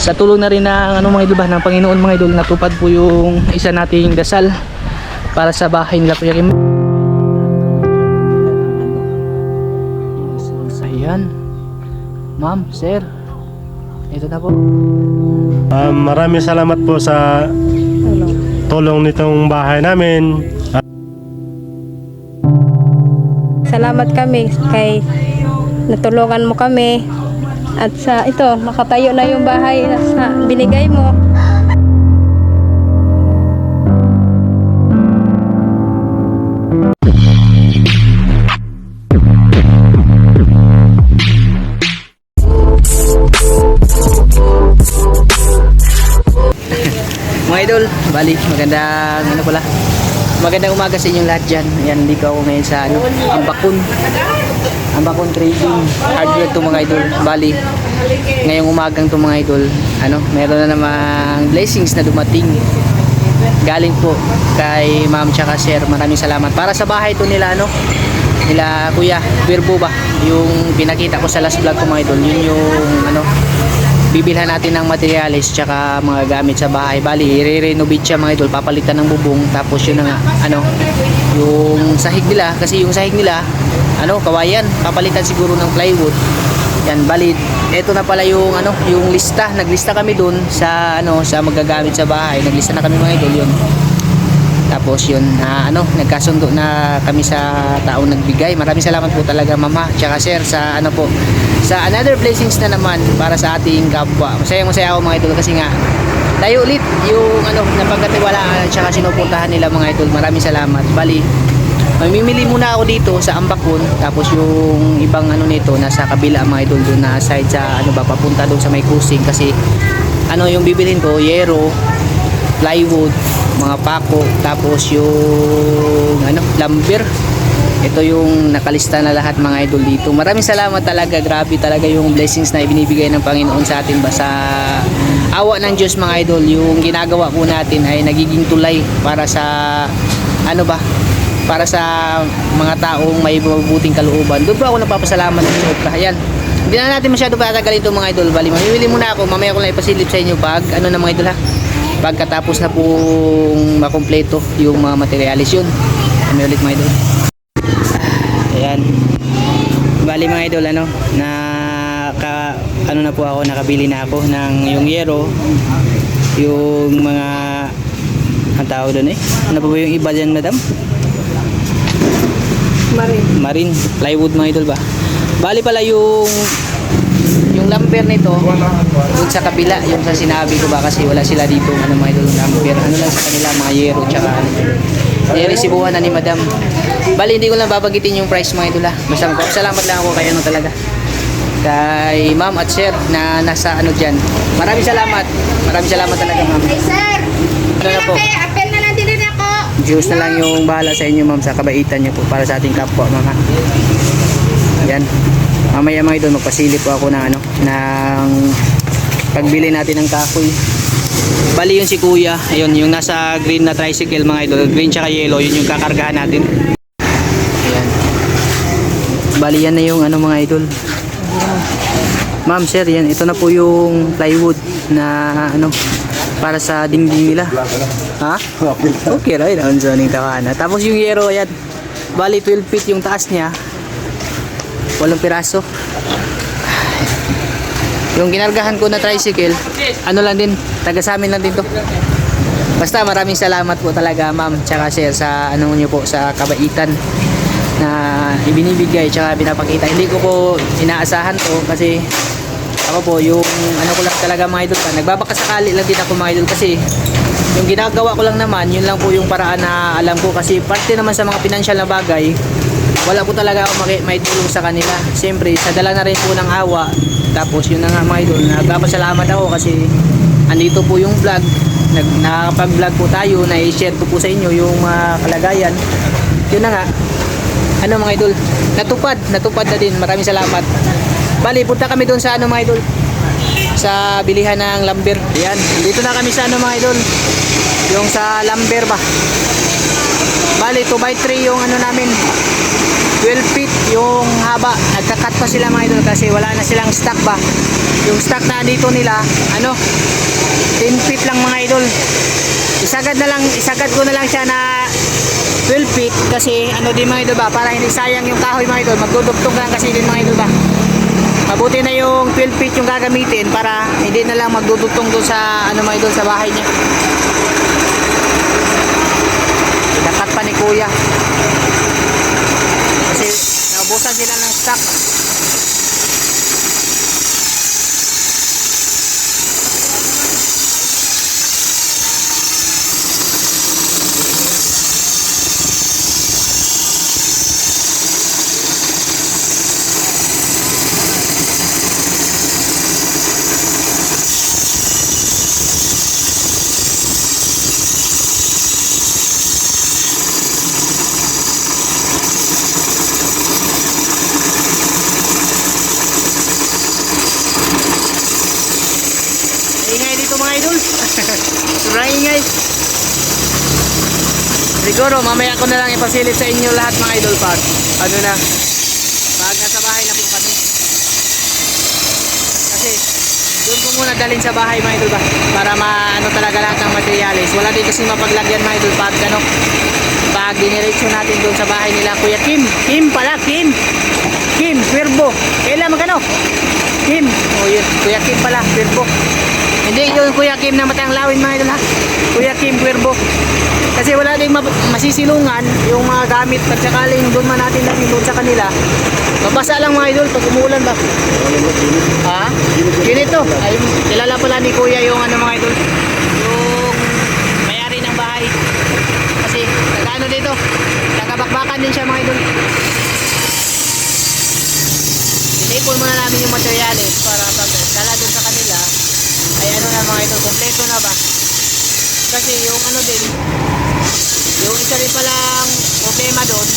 sa tulong na rin ng ano mga idol ba ng Panginoon mga idol natupad po yung isa nating dasal para sa bahay nila Kuya Kim ayan ma'am sir ito na po Um, maraming salamat po sa tulong nitong bahay namin. Salamat kami kay natulungan mo kami. At sa ito, nakatayo na yung bahay na binigay mo. Mga idol, bali, magandang ano pala. Magandang umaga sa inyong lahat dyan. Ayan, dito ako ngayon sa ano, Ambakun. Ambakun Trading. Hardware to mga idol. Bali, ngayong umagang to mga idol, ano, meron na namang blessings na dumating. Galing po kay ma'am tsaka sir. Maraming salamat. Para sa bahay to nila, ano, nila kuya, Virbo ba? Yung pinakita ko sa last vlog ko mga idol. Yun yung, ano, bibilhan natin ng materials tsaka mga gamit sa bahay. Bali, i-renovate siya mga idol, papalitan ng bubong tapos yun na nga, ano, yung sahig nila kasi yung sahig nila ano, kawayan, papalitan siguro ng plywood. Yan, bali, eto na pala yung ano, yung lista. Naglista kami dun sa ano, sa magagamit sa bahay. Naglista na kami mga idol yun. Tapos yun, na ano, nagkasundo na kami sa taong nagbigay. Maraming salamat po talaga mama, tsaka sir sa ano po, sa another blessings na naman para sa ating kapwa. Masaya masaya ako mga idol kasi nga tayo ulit yung ano, napagkatiwalaan at tsaka sinupuntahan nila mga idol. Maraming salamat. Bali, mamimili muna ako dito sa Ambakun tapos yung ibang ano nito nasa kabila mga idol doon na side sa ano ba papunta doon sa may kusing kasi ano yung bibilhin ko yero plywood, mga pako, tapos yung ano, lumber. Ito yung nakalista na lahat mga idol dito. Maraming salamat talaga. Grabe talaga yung blessings na ibinibigay ng Panginoon sa atin ba sa awa ng Diyos mga idol. Yung ginagawa po natin ay nagiging tulay para sa ano ba? Para sa mga taong may mabubuting kalooban. Doon po ako napapasalamat ng sobra. Ayan. Hindi na natin masyado patagal ito mga idol. Bali, mamimili muna ako. Mamaya ko lang ipasilip sa inyo pag ano na mga idol ha pagkatapos na pong makumpleto yung mga materialis yun kami ulit mga idol ayan bali mga idol ano na ka, ano na po ako nakabili na ako ng yung yero yung mga ang tawag doon eh. Ano po ba yung iba dyan madam? Marin. marine plywood mga idol ba? Bali pala yung yung lumber nito doon sa kabila yung sa sinabi ko ba kasi wala sila dito ano mga idol lumber. Ano lang sa kanila mga yero tsaka ano. Niresibuhan na ni madam. Bali hindi ko lang babagitin yung price mga idol ha basta salamat lang ako kay ano talaga kay ma'am at sir na nasa ano dyan maraming salamat maraming salamat talaga ma'am Ay, sir! Ano na po? Kaya, apel na lang din ako. Diyos na lang yung bahala sa inyo ma'am sa kabaitan niyo po para sa ating kapwa ma'am ha. Yan. Mamaya mga idol magpasilip po ako ng ano ng pagbili natin ng kahoy. Bali yung si kuya, ayun yung nasa green na tricycle mga idol, green tsaka yellow, yun yung kakargahan natin. Ayan. Bali yan na yung ano mga idol. Ma'am sir, yan ito na po yung plywood na ano para sa dingding nila. Ha? Okay right, ang zoning takana. Tapos yung yero, ayan. Bali 12 feet yung taas niya. Walong piraso. Yung ginargahan ko na tricycle, ano lang din, taga sa amin lang din to. Basta maraming salamat po talaga ma'am tsaka sir sa ano niyo po sa kabaitan na ibinibigay tsaka pinapakita. Hindi ko po inaasahan to kasi ako po yung ano ko lang talaga mga idol ka. Nagbabakasakali lang din ako mga idol kasi yung ginagawa ko lang naman, yun lang po yung paraan na alam ko kasi parte naman sa mga pinansyal na bagay, wala po talaga ako may tulong sa kanila. Siyempre, sa dala na rin po ng awa. Tapos yun na nga mga idol, nagpapasalamat ako kasi andito po yung vlog. Nag, nakakapag-vlog po tayo, na-share ko po sa inyo yung mga kalagayan. Yun na nga, ano mga idol, natupad, natupad na din. Maraming salamat. Bali, punta kami doon sa ano mga idol, sa bilihan ng lumber. Ayan, dito na kami sa ano mga idol, yung sa lumber ba. Bali, 2 by 3 yung ano namin. 12 feet yung haba. Nagka-cut pa sila mga idol kasi wala na silang stock ba. Yung stock na dito nila, ano, 10 feet lang mga idol. Isagad na lang, isagad ko na lang siya na 12 feet kasi ano din mga idol ba, para hindi sayang yung kahoy mga idol. Magdudugtong lang kasi din mga idol ba. Mabuti na yung 12 feet yung gagamitin para hindi na lang magdudugtong doon sa ano mga idol sa bahay niya. Dakat pa ni kuya. Kasi naubusan sila ng stock. Ingay dito mga idol. Sobrang ingay. Siguro mamaya ko na lang ipasilip sa inyo lahat mga idol pag ano na pag nasa bahay na po kami. Kasi doon ko muna dalhin sa bahay mga idol ba para maano talaga lahat ng materialis. Wala din kasi mapaglagyan mga idol pag ano pag diniretso natin doon sa bahay nila Kuya Kim. Kim pala, Kim. Kim, Cuervo. Kailan magano? Kim. Oh yun, Kuya Kim pala, Cuervo. Hindi yung Kuya Kim na matang lawin mga idol ha. Kuya Kim Cuervo. Kasi wala ding ma- masisilungan yung mga gamit pag sakaling doon man natin doon sa kanila. Mabasa lang mga idol pag umulan ba? Ha? Yun ito. Ay, kilala pala ni Kuya yung ano mga idol. Yung may-ari ng bahay. Kasi nagano dito. Nagabakbakan din siya mga idol. Tinipon muna namin yung materyales para pag dala dun sa kanila ay ano na mga idol, kompleto na ba? Kasi yung ano din, yung isa rin palang problema doon,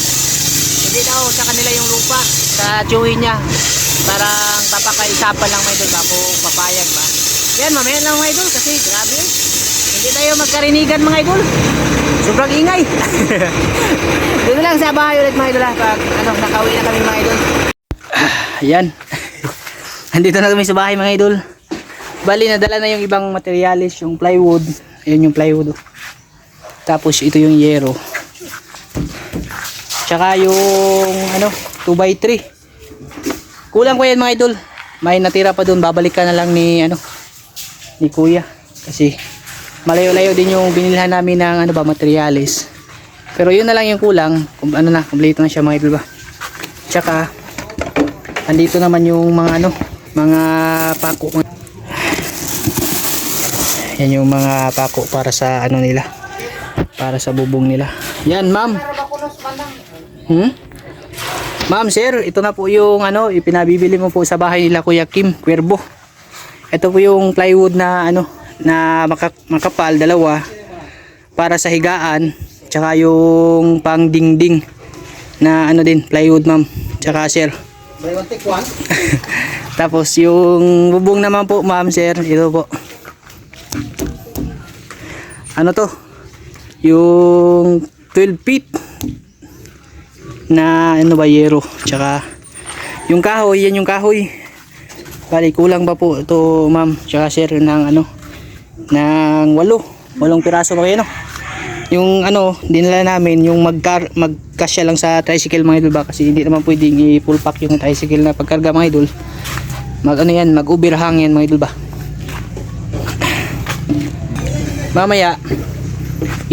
hindi daw sa kanila yung lupa, sa tiyuhin niya. Parang papakaisapan lang mga idol ba kung papayag ba. Yan, mamaya lang mga idol kasi grabe yun. Hindi tayo magkarinigan mga idol. Sobrang ingay. Doon lang sa bahay ulit mga idol ha, pag ano, nakauwi na kami mga idol. Ayan. Andito na kami sa bahay mga idol. Bali, nadala na yung ibang materialis, yung plywood. Ayun yung plywood. Tapos ito yung yero. Tsaka yung ano, 2x3. Kulang ko yan mga idol. May natira pa doon, babalikan na lang ni ano ni Kuya kasi malayo-layo din yung binilhan namin ng ano ba materialis. Pero yun na lang yung kulang, kung ano na, kompleto na siya mga idol ba. Tsaka andito naman yung mga ano, mga pako. Yan yung mga pako para sa ano nila. Para sa bubong nila. Yan, ma'am. Hmm? Ma'am, sir, ito na po yung ano, ipinabibili mo po sa bahay nila Kuya Kim, Cuervo. Ito po yung plywood na ano, na maka- makapal, dalawa para sa higaan, tsaka yung pang dingding na ano din, plywood ma'am. Tsaka sir. Tapos yung bubong naman po ma'am sir, ito po. Ano to? Yung 12 feet na ano ba yero. Tsaka yung kahoy, yan yung kahoy. Bali, kulang pa po ito ma'am. Tsaka sir ng ano, ng walo. Walong piraso pa kayo no? Yung ano, dinala namin, yung magkar magkasya lang sa tricycle mga idol ba? Kasi hindi naman pwedeng i-full pack yung tricycle na pagkarga mga idol. Mag ano yan, mag overhang yan mga idol ba? Mamaya,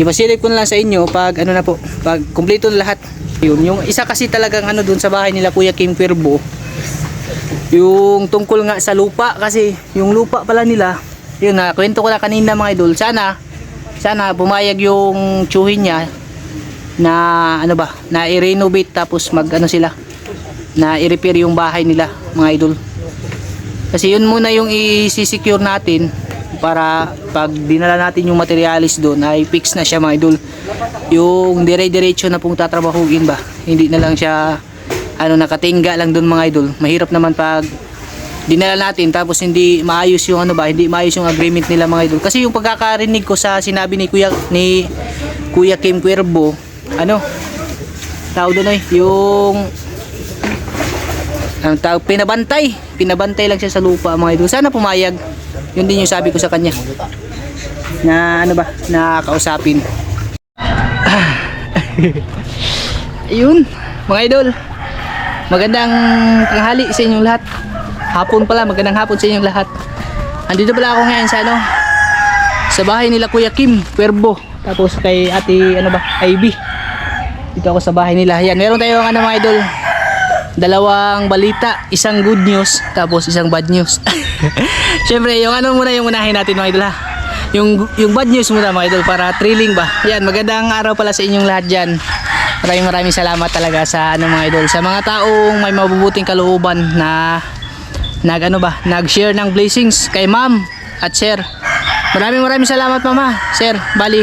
ipasilip ko na lang sa inyo pag ano na po, pag kumpleto na lahat. Yun, yung isa kasi talagang ano dun sa bahay nila Kuya Kim Cuervo, yung tungkol nga sa lupa kasi yung lupa pala nila, yun na, kwento ko na kanina mga idol, sana, sana pumayag yung tsuhin niya na ano ba, na i-renovate tapos mag ano sila, na i-repair yung bahay nila mga idol. Kasi yun muna yung i-secure natin para pag dinala natin yung materialis doon ay fix na siya mga idol. Yung dire-diretso na pong tatrabahuin ba. Hindi na lang siya ano nakatingga lang doon mga idol. Mahirap naman pag dinala natin tapos hindi maayos yung ano ba, hindi maayos yung agreement nila mga idol. Kasi yung pagkakarinig ko sa sinabi ni Kuya ni Kuya Kim Cuervo ano, tawag doon ay, yung, ang tawag, pinabantay. Pinabantay lang siya sa lupa mga idol. Sana pumayag. Yun din yung sabi ko sa kanya. Na ano ba, na kausapin. Ayun, mga idol. Magandang tanghali sa inyong lahat. Hapon pala, magandang hapon sa inyong lahat. Andito pala ako ngayon sa ano, sa bahay nila Kuya Kim, Cuervo. Tapos kay Ate, ano ba, Ivy. Dito ako sa bahay nila. Yan, meron tayong ano mga idol. Dalawang balita, isang good news, tapos isang bad news. Siyempre, yung ano muna yung unahin natin mga idol ha. Yung, yung bad news muna mga idol para thrilling ba. Yan, magandang araw pala sa inyong lahat dyan. Maraming maraming salamat talaga sa ano mga idol. Sa mga taong may mabubuting kalooban na nag ano ba, nag-share ng blessings kay ma'am at sir. Maraming maraming salamat mama, sir. Bali,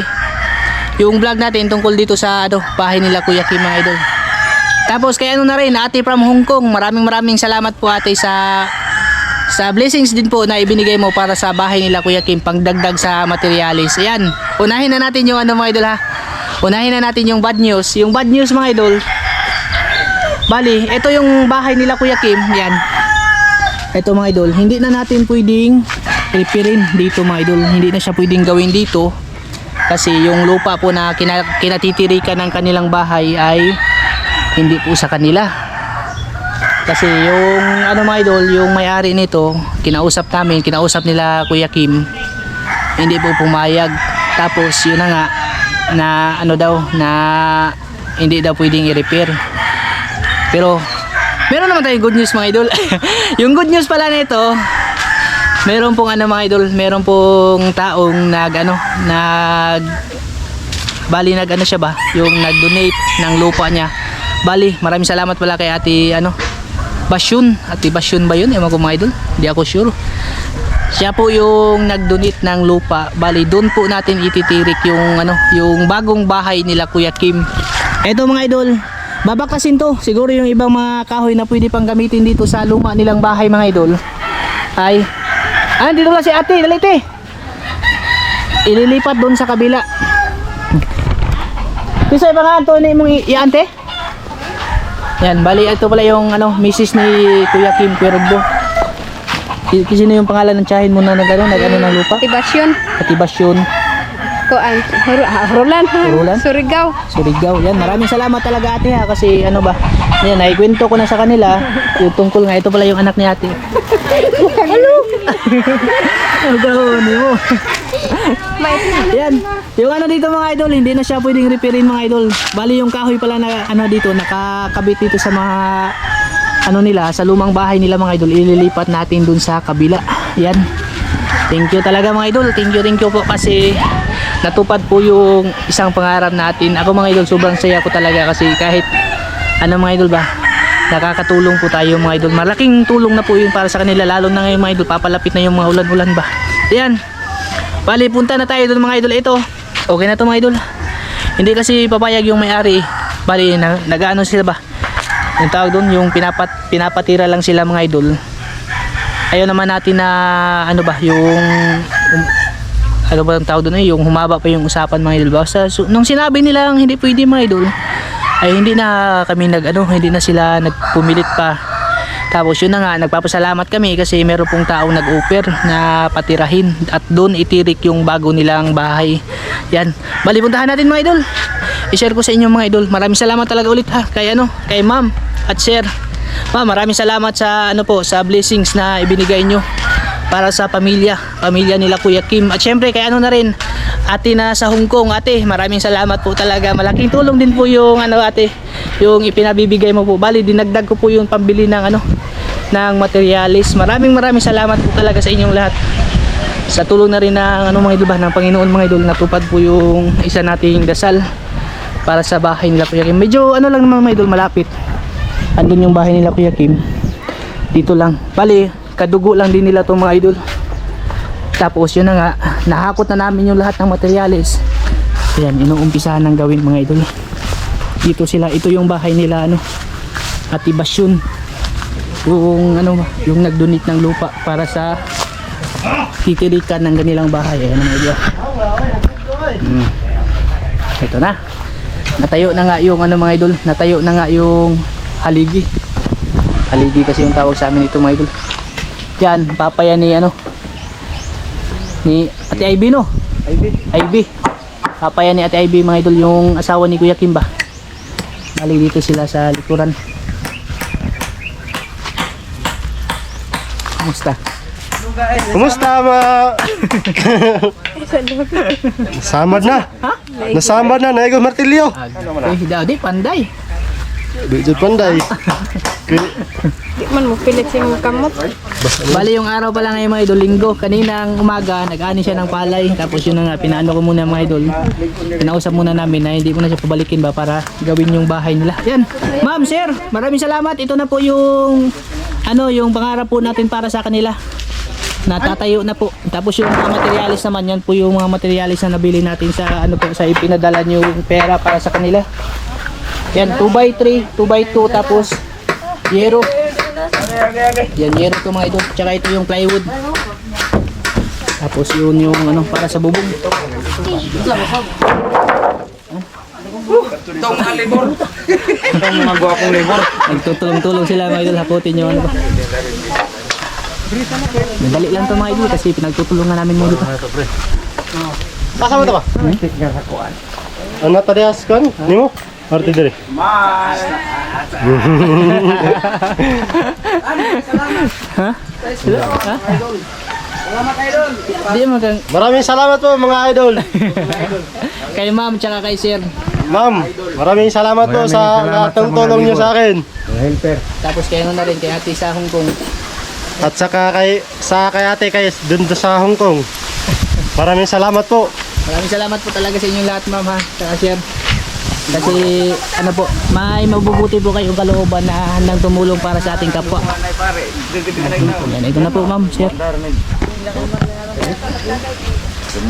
yung vlog natin tungkol dito sa ano, bahay nila Kuya Kim mga idol. Tapos kay ano na rin, ate from Hong Kong. Maraming maraming salamat po ate sa sa blessings din po na ibinigay mo para sa bahay nila Kuya Kim pangdagdag sa materialis. Ayan, unahin na natin yung ano mga idol ha. Unahin na natin yung bad news. Yung bad news mga idol. Bali, ito yung bahay nila Kuya Kim. Yan. Ito mga idol, hindi na natin pwedeng repairin dito mga idol. Hindi na siya pwedeng gawin dito. Kasi yung lupa po na kina, kinatitirikan ng kanilang bahay ay hindi po sa kanila. Kasi yung ano mga idol, yung may-ari nito, kinausap namin, kinausap nila Kuya Kim, hindi po pumayag. Tapos yun na nga, na ano daw, na hindi daw pwedeng i-repair. Pero, meron naman tayong good news mga idol. yung good news pala nito, meron pong ano mga idol, meron pong taong nag ano, nag Bali nag ano siya ba, yung nag-donate ng lupa niya. Bali, maraming salamat pala kay Ate ano, Basyon. Ate Basyon ba yun? Ewan ko mga idol. Hindi ako sure. Siya po yung nag-donate ng lupa. Bali, doon po natin ititirik yung ano, yung bagong bahay nila Kuya Kim. Eto mga idol, babakasin to. Siguro yung ibang mga kahoy na pwede pang gamitin dito sa luma nilang bahay mga idol. Ay, ah, dito lang si ate, dalite. Ililipat doon sa kabila. Kisay ba nga ito ni mong i- iante? Yan, bali ito pala yung ano, misis ni Kuya Kim Cuervo. Ki- Sino yung pangalan ng tiyahin mo na nag ano, nag ano ng lupa? Tibasyon. Atibasyon, Kuan. Ah, Hurulan. ha? Hurulan? Surigao. Surigao. Yan, maraming salamat talaga ate ha kasi ano ba? Yan, naikwento ko na sa kanila yung tungkol nga ito pala yung anak ni ate. Hello. Ano gawin mo? Yan. Yung ano dito mga idol, hindi na siya pwedeng repairin mga idol. Bali yung kahoy pala na ano dito, nakakabit dito sa mga ano nila, sa lumang bahay nila mga idol, ililipat natin dun sa kabila. Yan. Thank you talaga mga idol. Thank you, thank you po kasi natupad po yung isang pangarap natin. Ako mga idol, sobrang saya ko talaga kasi kahit ano mga idol ba, nakakatulong po tayo mga idol. Malaking tulong na po yun para sa kanila lalo na ngayon mga idol, papalapit na yung mga ulan-ulan ba. Yan. Bali, punta na tayo doon mga idol. Ito, okay na to mga idol. Hindi kasi papayag yung may-ari. Bali, na, nag-ano sila ba? Yung tawag doon, yung pinapat, pinapatira lang sila mga idol. Ayaw naman natin na, ano ba, yung ano ba ang tawag doon eh, yung humaba pa yung usapan mga idol. Basta, so, nung sinabi nilang hindi pwede mga idol, ay hindi na kami nag ano, hindi na sila nagpumilit pa. Tapos yun na nga, nagpapasalamat kami kasi meron pong taong nag-offer na patirahin at doon itirik yung bago nilang bahay. Yan. Bali, puntahan natin mga idol. I-share ko sa inyo mga idol. Maraming salamat talaga ulit ha kay ano, kay ma'am at sir. Ma'am, maraming salamat sa ano po, sa blessings na ibinigay nyo para sa pamilya, pamilya nila Kuya Kim. At syempre kay ano na rin, ate na sa Hong Kong, ate, maraming salamat po talaga. Malaking tulong din po yung ano ate, yung ipinabibigay mo po. Bali, dinagdag ko po yung pambili ng ano, ng materialis. Maraming maraming salamat po talaga sa inyong lahat. Sa tulong na rin ng ano mga idol ba, ng Panginoon mga idol, natupad po yung isa nating dasal para sa bahay nila Kuya Kim. Medyo ano lang naman mga idol, malapit. Andun yung bahay nila Kuya Kim. Dito lang. Bali, kadugo lang din nila itong mga idol. Tapos yun na nga, nahakot na namin yung lahat ng materyales. Ayan, inuumpisahan ng gawin mga idol. Dito sila, ito yung bahay nila ano. Atibasyon. Yung ano, yung nagdonate ng lupa para sa titirikan ng kanilang bahay. Ayan mga idol. Hmm. Ito na. natayo na nga yung ano mga idol natayo na nga yung haligi haligi kasi yung tawag sa amin ito mga idol yan papaya ni ano ni ate Ivy no Ivy Ivy papaya ni ate Ivy mga idol yung asawa ni Kuya Kimba bali dito sila sa likuran Kumusta? Kumusta ma? Samad na. Nasamad na, naigol martilyo. Eh, daw di panday. Bidyo panday. Di man mo pilit si kamot. Bali yung araw pa lang ngayon mga idol, linggo. Kaninang umaga, nag-ani siya ng palay. Tapos yun na nga, pinaano ko muna mga idol. Pinausap muna namin na hindi ko na siya pabalikin ba para gawin yung bahay nila. Yan. Ma'am, sir, maraming salamat. Ito na po yung ano, yung pangarap po natin para sa kanila. Natatayo na po. Tapos yung mga materialis naman, yan po yung mga materialis na nabili natin sa ano po, sa ipinadala yung pera para sa kanila. Yan, 2x3, 2x2, tapos yero. Yan, yero to mga idol. Tsaka ito yung plywood. Tapos yun yung ano, para sa bubong. Itong mga gwapong labor. Nagtutulong-tulong sila mga idol. Haputin yung ano ba. Madali lang to mga idol kasi pinagtutulungan namin mo dito. Kasama to ba? Ano tadiyas kan? Nimo? Arte dire. Ha? Ha? Di mo kang Maraming salamat po mga idol. kay ma'am tsaka kay sir. Ma'am, maraming salamat po sa lahat ng tulong niyo sa akin. Tapos kayo na rin kay ate sa Hong Kong. At saka kay sa kay ate kay dun sa Hong Kong. Maraming salamat po. Maraming salamat po talaga sa inyong lahat ma'am ha. Tsaka sir. Kasi ano po, may mabubuti po kayong kalooban na handang tumulong para sa ating kapwa. Yan, ito na po ma'am, sir.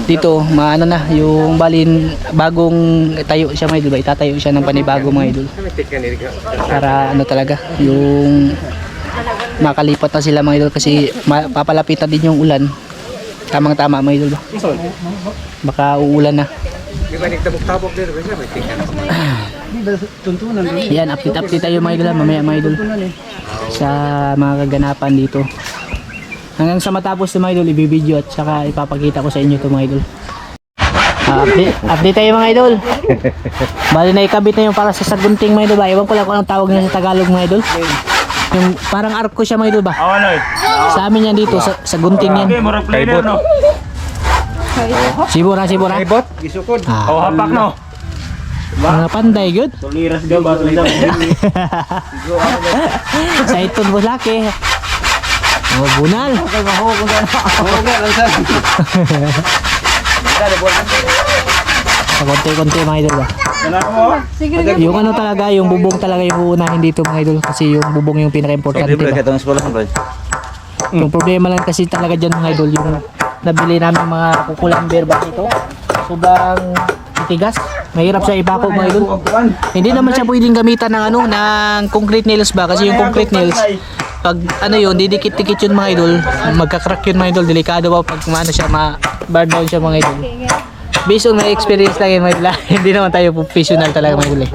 Dito, maano na, yung balin, bagong tayo siya mga idol, ba? itatayo siya ng panibago mga idol. Para ano talaga, yung makalipat na sila mga idol kasi papalapitan din yung ulan. Tamang tama mga idol ba? Baka uulan na. Yan, update update tayo mga idol, ah, mamaya mga idol. Sa mga kaganapan dito. Hanggang sa matapos ng mga idol, ibibideo at saka ipapakita ko sa inyo to mga idol. Ah, update, update tayo mga idol. Bali na ikabit na yung para sa sagunting mga idol ba? Ewan ko lang kung anong tawag niya sa Tagalog mga idol. Yung parang arko siya mga idol ba? Awan oy. Sa amin yan dito, sa, sa gunting yan. Okay, planer no. Sibura, sibura. Ibot, gisukod. Ah. Oh, hapak no. Mga panday, good. Tuliras ga ba sa iton mo laki. Oh, bunal. Okay, maho kung gano'n. Sa konti-konti mga idol ba? Yung ano talaga, yung bubong talaga yung uunahin dito mga idol kasi yung bubong yung pinaka-importante ba? katong eskwela bro. Yung problema lang kasi talaga dyan mga idol, yung nabili namin mga kukulamber ba ito? Sobrang tigas. Mahirap siya ipako mga idol. Hindi naman siya pwedeng gamitan ng ano, ng concrete nails ba? Kasi yung concrete nails, pag ano yun, didikit-dikit yun mga idol, magka-crack yun mga idol, delikado ba pag maano siya, ma-bar down siya mga idol. Based on my experience lang yun mga idol, hindi naman tayo professional talaga mga idol eh.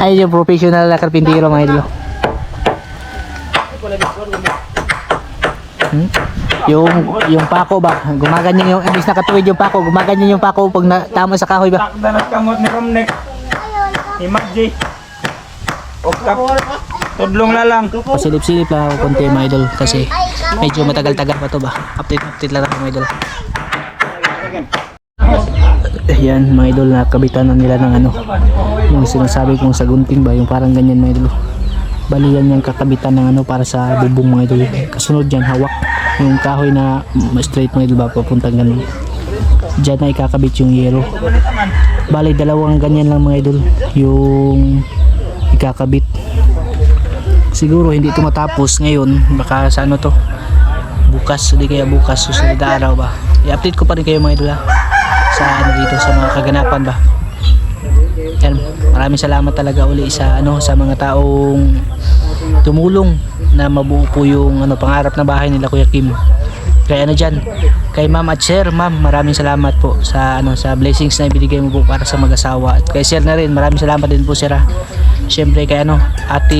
Ay yung professional na karpintero mga idol. Hmm? Yung yung pako ba, gumaganyan yung imbis na katuwid yung pako, gumaganyan yung pako pag na, tama sa kahoy ba? Takda na kamot ni Romnek. Ni Magji. Okap. Tudlong na lang. Pasilip-silip lang ako konti mga idol kasi medyo matagal-tagal pa to ba. Update-update lang ako mga idol. Ayan mga idol na kabitan na nila ng ano yung sinasabi kong sagunting ba yung parang ganyan mga idol. Bali yan yung kakabitan ng ano para sa bubong mga idol. Kasunod dyan hawak yung kahoy na straight mga idol ba papuntang ganun. Diyan na ikakabit yung yero. Bali dalawang ganyan lang mga idol yung ikakabit siguro hindi ito matapos ngayon baka sa ano to bukas hindi kaya bukas susunod araw ba i-update ko pa rin kayo mga idol ha, sa ano dito sa mga kaganapan ba yan. Maraming salamat talaga uli sa ano sa mga taong tumulong na mabuo po yung ano pangarap na bahay nila Kuya Kim. Kay ano dyan? Kay ma'am at sir ma'am maraming salamat po sa ano sa blessings na ibinigay mo po para sa mag-asawa. At kay sir na rin maraming salamat din po sir ah. Siyempre kay ano ate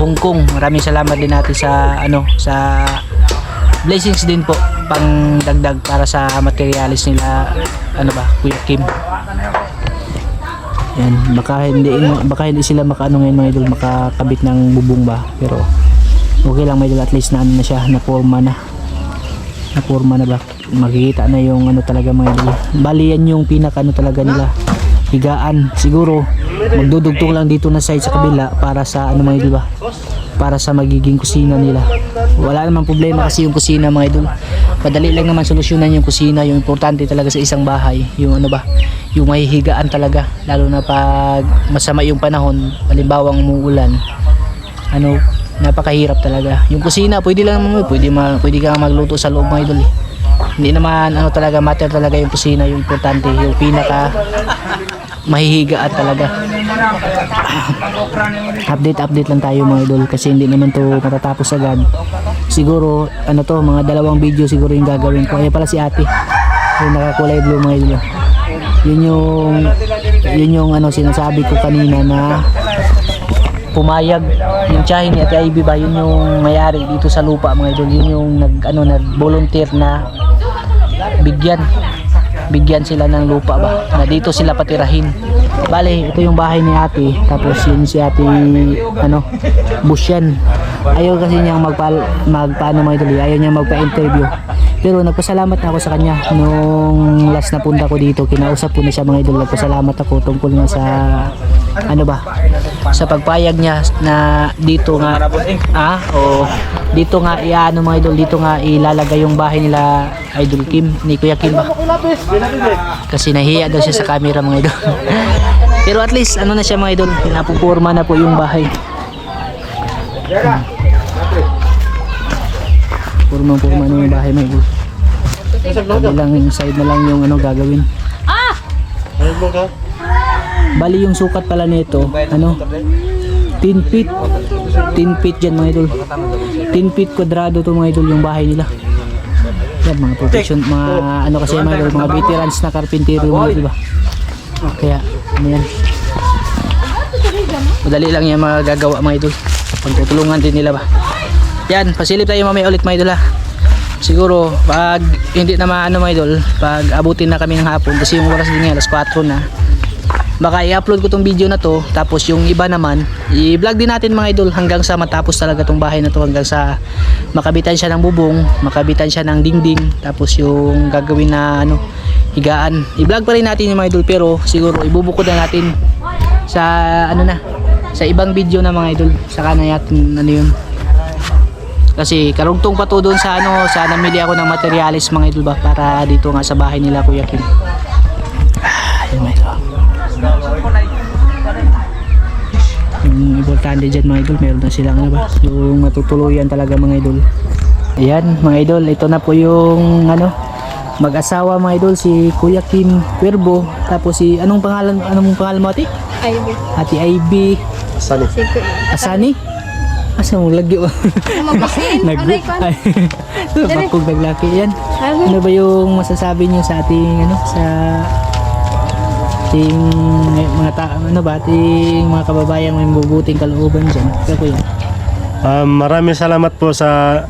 Hong Kong maraming salamat din natin sa ano sa blessings din po pang dagdag para sa materialis nila ano ba Kuya Kim yan baka hindi baka hindi sila makaano ngayon mga idol makakabit ng bubong ba? Pero okay lang mga idol at least na ano na siya na forma na. Na forma na ba? Makikita na yung ano talaga mga idol. Bali yan yung pinaka ano talaga nila higaan. Siguro magdudugtong lang dito na side sa kabila para sa ano mga idol ba? Para sa magiging kusina nila. Wala namang problema kasi yung kusina mga idol madali lang naman solusyonan yung kusina yung importante talaga sa isang bahay yung ano ba yung mahihigaan talaga lalo na pag masama yung panahon halimbawang umuulan ano napakahirap talaga yung kusina pwede lang naman pwede, ma, pwede ka magluto sa loob mga idol eh. Hindi naman ano talaga matter talaga yung kusina yung importante yung pinaka mahihigaan talaga. Update update lang tayo mga idol kasi hindi naman to matatapos agad. Siguro ano to mga dalawang video siguro yung gagawin ko. Ay pala si ate. Yung nakakulay blue mga idol. Yun yung yun yung ano sinasabi ko kanina na pumayag. Yung tiyahin ni Ate Ivy ba yun yung mayari dito sa lupa mga idol. Yun yung nag ano nag volunteer na bigyan. Bigyan sila ng lupa ba na dito sila patirahin. Bale ito yung bahay ni ate tapos yun si ate ano busyan. Ayaw kasi niyang magpa magpaano mga idol eh. ayaw niya magpa-interview. Pero nagpasalamat na ako sa kanya. Nung last na punta ko dito kinausap ko na siya mga idol. Nagpasalamat ako tungkol nga sa ano ba sa pagpayag niya na dito nga ah o dito nga iano mga idol dito nga ilalagay yung bahay nila idol Kim ni Kuya Kim. Ba kasi nahiya daw siya sa camera mga idol. Pero at least ano na siya mga idol napupurma na po yung bahay. Purma purma na yung bahay mga idol. Kabilang side na lang yung ano gagawin bali yung sukat pala nito ano? 10 feet. 10 feet dyan mga idol. 10 feet kwadrado to mga idol yung bahay nila. Yan mga protection mga ano kasi mga idol mga veterans na carpentero mga idol ba? Kaya ano yan? Madali lang yan magagawa mga idol. Pagtutulungan din nila ba? Yan pasilip tayo mamaya ulit mga idol ha? Siguro pag hindi na maano mga idol pag abutin na kami ng hapon kasi yung oras din nga alas 4 na baka i-upload ko tong video na to tapos yung iba naman i-vlog din natin mga idol hanggang sa matapos talaga tong bahay na to hanggang sa makabitan siya ng bubong makabitan siya ng dingding tapos yung gagawin na ano higaan. I-vlog pa rin natin yung mga idol pero siguro ibubukod na natin sa ano na sa ibang video na mga idol saka na natin ano yun. Kasi karugtong pa to doon sa ano sa namili ako ng materialis mga idol ba para dito nga sa bahay nila Kuya Kim yung importante dyan mga idol meron na silang ano ba yung matutuluyan talaga mga idol ayan mga idol ito na po yung ano mag-asawa mga idol si Kuya Kim Cuervo tapos si anong pangalan anong pangalan mo ate? Ay, Ate Ivy sige. Asani? Asa mo lagyo? Nag ko. ay, bakog naglaki yan. Ano? Ano ba yung masasabi niyo sa ating ano sa ating mga ta ano ba ating mga kababayan may mabubuting kalooban diyan. Kaya po yun. Um, maraming salamat po sa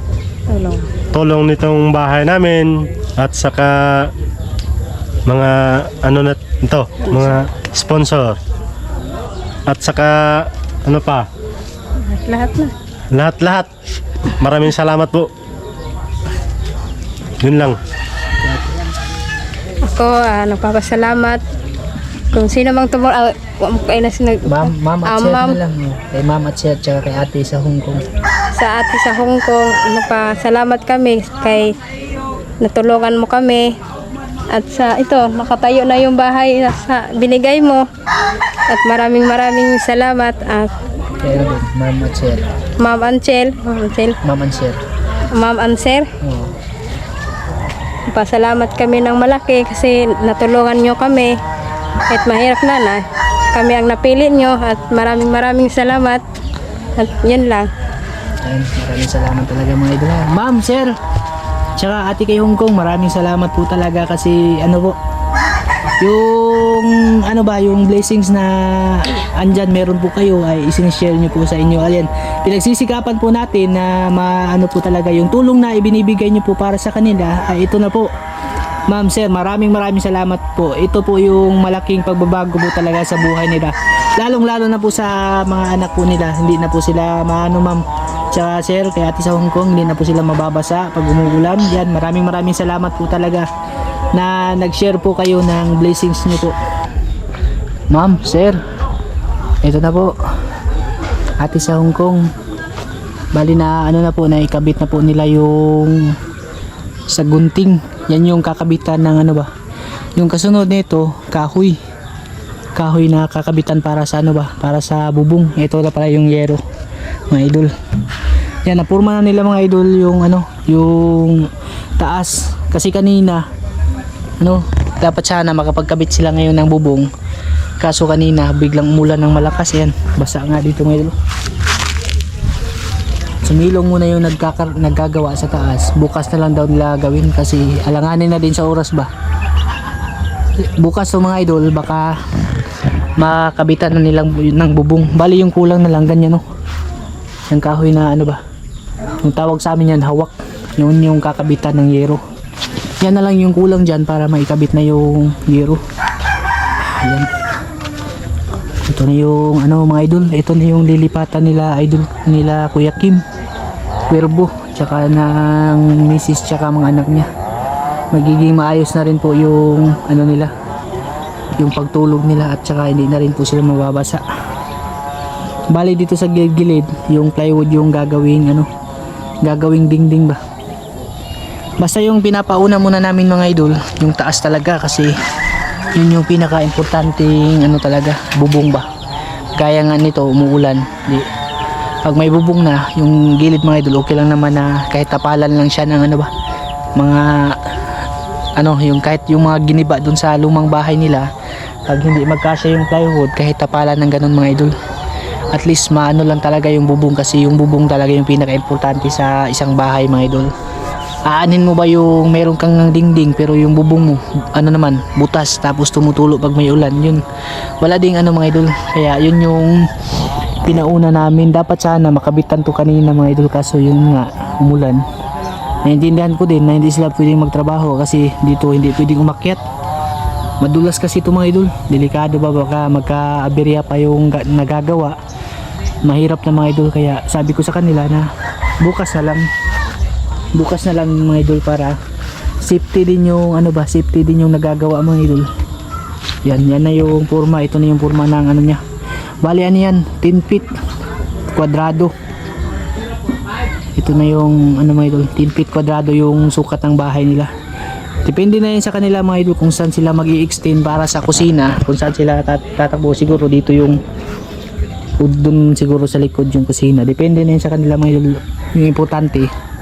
Tulong. tulong nitong bahay namin at saka mga ano na ito, mga sponsor. At saka ano pa, Lahat na. lahat-lahat. Maraming salamat po. Yun lang. Ako, ah, nagpapasalamat. Kung sino mang tumulong, ah, kayo na sinag... Ma'am, ma'am at Ah, sir na lang. Kay ma'am at sir tsaka kay ate sa Hong Kong. sa ate sa Hong Kong, nagpasalamat kami kay natulungan mo kami. At sa ito, nakatayo na yung bahay na sa binigay mo. At maraming maraming salamat at Kay ano ma'am at sir. Ma'am Anchel, Ma'am Anchel, Ma'am and sir. Ma'am Anser. Oh. Pasalamat kami ng malaki kasi natulungan nyo kami. Kahit mahirap na na, kami ang napili nyo at maraming maraming salamat. At yun lang. Ayun, maraming salamat talaga mga idol. Ma'am, sir. Tsaka ate kay Hong Kong, maraming salamat po talaga kasi ano po, yung ano ba, yung blessings na andyan meron po kayo ay isinishare nyo po sa inyo. Ayan, pinagsisikapan po natin na maano po talaga yung tulong na ibinibigay nyo po para sa kanila ay ito na po. Ma'am sir, maraming maraming salamat po. Ito po yung malaking pagbabago po talaga sa buhay nila. Lalong lalo na po sa mga anak po nila. Hindi na po sila maano ma'am. Tsaka sir, kay ate sa Hong Kong, hindi na po sila mababasa pag umuulan. Yan, maraming maraming salamat po talaga na nag-share po kayo ng blessings niyo po. Ma'am, sir, ito na po. Ate sa Hong Kong. Bali na ano na po, na ikabit na po nila yung sa gunting. Yan yung kakabitan ng ano ba? Yung kasunod nito, kahoy. Kahoy na kakabitan para sa ano ba? Para sa bubong. Ito na pala yung yero. Mga idol. Yan, napurma na nila mga idol yung ano, yung taas. Kasi kanina, ano, dapat sana makapagkabit sila ngayon ng bubong. Kaso kanina, biglang umulan ng malakas. Yan, basa nga dito mga idol. Sumilong muna yung nagkakar naggagawa sa taas. Bukas na lang daw nila gawin kasi alanganin na din sa oras ba. Bukas to mga idol, baka makabitan na nilang ng bubong. Bali yung kulang na lang ganyan no. Yung kahoy na ano ba. Yung tawag sa amin yan, hawak. Yun yung kakabitan ng yero. Yan na lang yung kulang dyan para maikabit na yung yero. Ayan. Ito na yung ano mga idol, ito na yung lilipatan nila idol nila Kuya Kim. Cuervo, tsaka ng misis tsaka mga anak niya. Magiging maayos na rin po yung ano nila, yung pagtulog nila at tsaka hindi na rin po sila mababasa. Bali dito sa gilid-gilid, yung plywood yung gagawing ano, gagawing dingding ba. Basta yung pinapauna muna namin mga idol, yung taas talaga kasi yun yung pinaka-importanting ano talaga, bubong ba. Gaya nga nito, umuulan. Di, pag may bubong na, yung gilid mga idol, okay lang naman na kahit tapalan lang siya ng ano ba, mga ano, yung kahit yung mga giniba dun sa lumang bahay nila, pag hindi magkasya yung plywood, kahit tapalan ng ganun mga idol, at least maano lang talaga yung bubong kasi yung bubong talaga yung pinaka-importante sa isang bahay mga idol aanin mo ba yung meron kang dingding pero yung bubong mo ano naman butas tapos tumutulo pag may ulan yun. Wala ding ano mga idol. Kaya yun yung pinauna namin. Dapat sana makabitan to kanina mga idol kaso yun nga umulan. Naiintindihan ko din na hindi sila pwedeng magtrabaho kasi dito hindi pwedeng umakyat. Madulas kasi ito mga idol. Delikado ba baka magka-aberya pa yung ga- nagagawa. Mahirap na mga idol. Kaya sabi ko sa kanila na bukas na lang bukas na lang mga idol para safety din yung ano ba safety din yung nagagawa mga idol. Yan yan na yung forma. Ito na yung forma ng ano niya. Bali ano yan? 10 feet kwadrado. Ito na yung ano mga idol? 10 feet kwadrado yung sukat ng bahay nila. Depende na yun sa kanila mga idol kung saan sila mag extend para sa kusina. Kung saan sila tat- tatakbo siguro dito yung dun siguro sa likod yung kusina. Depende na yun sa kanila mga idol. Yung importante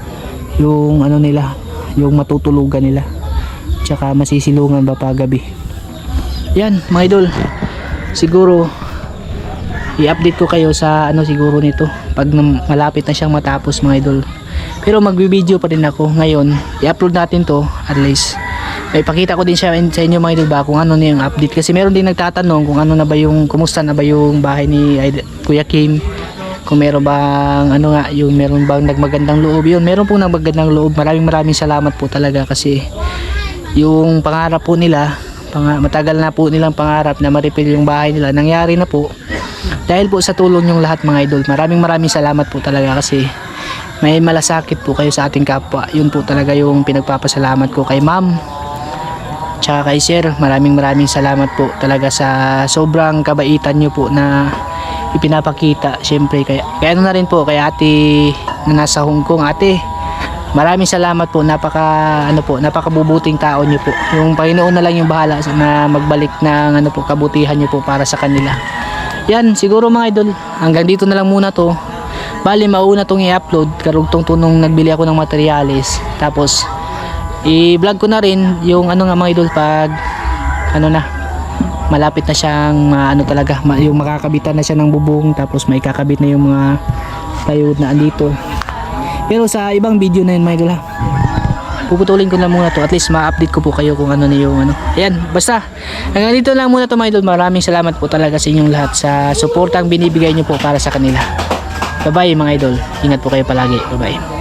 yung ano nila yung matutulugan nila. Tsaka masisilungan ba pagabi yan mga idol. Siguro i-update ko kayo sa ano siguro nito. Pag malapit na siyang matapos mga idol. Pero magbibideo pa rin ako ngayon. I-upload natin to at least. Ay pakita ko din siya sa inyo mga idol ba kung ano na yung update. Kasi meron din nagtatanong kung ano na ba yung kumusta na ba yung bahay ni Kuya Kim kung meron bang ano nga yung meron bang nagmagandang loob. Yun meron pong nagmagandang loob. Maraming maraming salamat po talaga kasi yung pangarap po nila pang, matagal na po nilang pangarap na ma-refill yung bahay nila. Nangyari na po. Dahil po sa tulong yung lahat mga idol maraming maraming salamat po talaga kasi may malasakit po kayo sa ating kapwa. Yun po talaga yung pinagpapasalamat ko kay ma'am tsaka kay sir. Maraming maraming salamat po talaga sa sobrang kabaitan nyo po na ipinapakita syempre kaya, kaya ano na rin po kay ate na nasa Hong Kong. Ate maraming salamat po. Napaka ano po napakabubuting tao niyo po. Yung Panginoon na lang yung bahala na magbalik ng ano po kabutihan niyo po para sa kanila. Yan siguro mga idol hanggang dito na lang muna to. Bali mauna tong i-upload. Karugtong tunong nagbili ako ng materyales tapos i-vlog ko na rin yung ano nga mga idol pag ano na malapit na siyang ma- ano talaga yung makakabitan na siya ng bubong tapos may kakabit na yung mga plywood na andito pero sa ibang video na yun mga idol ha puputulin ko lang muna to. At least ma-update ko po kayo kung ano na yung ano. Ayan, basta. Hanggang dito lang muna to mga idol. Maraming salamat po talaga sa inyong lahat sa suportang binibigay nyo po para sa kanila. Bye-bye mga idol. Ingat po kayo palagi. Bye-bye.